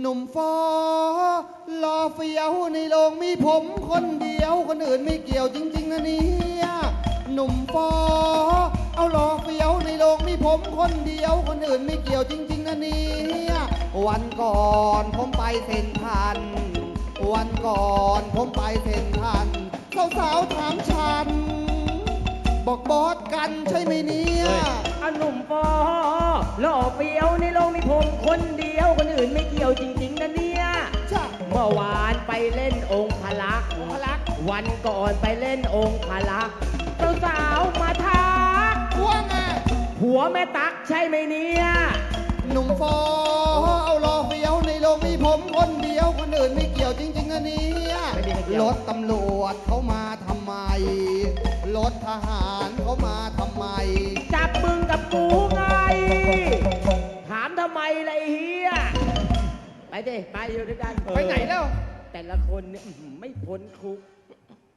หนุ่มฟอรอเฟียวในโรงมีผมคนเดียวคนอื่นไม่เกี่ยวจริง ๆนะเนี่ยหนุ่มฟอเอารอเฟียวในโรงมีผมคนเดียวคนอื่นไม่เกี่ยวจริง ๆนะเนี่ยวันก่อนผมไปเซ็นทรัน วันก่อนผมไปเซ็นทรันสาวๆถามฉัน บอกบอสกันใช่ไหมเนี่ยเอาหนุ่มปอ หล่อเฟี้ยวในโลกมีผมคนเดียวคนอื่นไม่เกี่ยวจริง ๆนะเนี่ย จ้ะเมื่อวานไปเล่นองค์พระลักษณ์พลักษณ์วันก่อนไปเล่นองค์พระลักษณ์สาวๆมาทักว่าไงผัวแม่ตักใช่ไหมเนี่ย หนุ่มฟอเอารอเฟียวในโรงมีผมคนเดียวคนอื่นไม่เกี่ยวจริงๆนะเนี่ยรถตำรวจเขามาทำไม รถทหารเขามาทำ ทำไมล่ะไอ้เฮียไปดิไปอยู่ด้วยกัน ไปไหนแล้ว แต่ละคนเนี่ยอื้อหือไม่พ้นคุก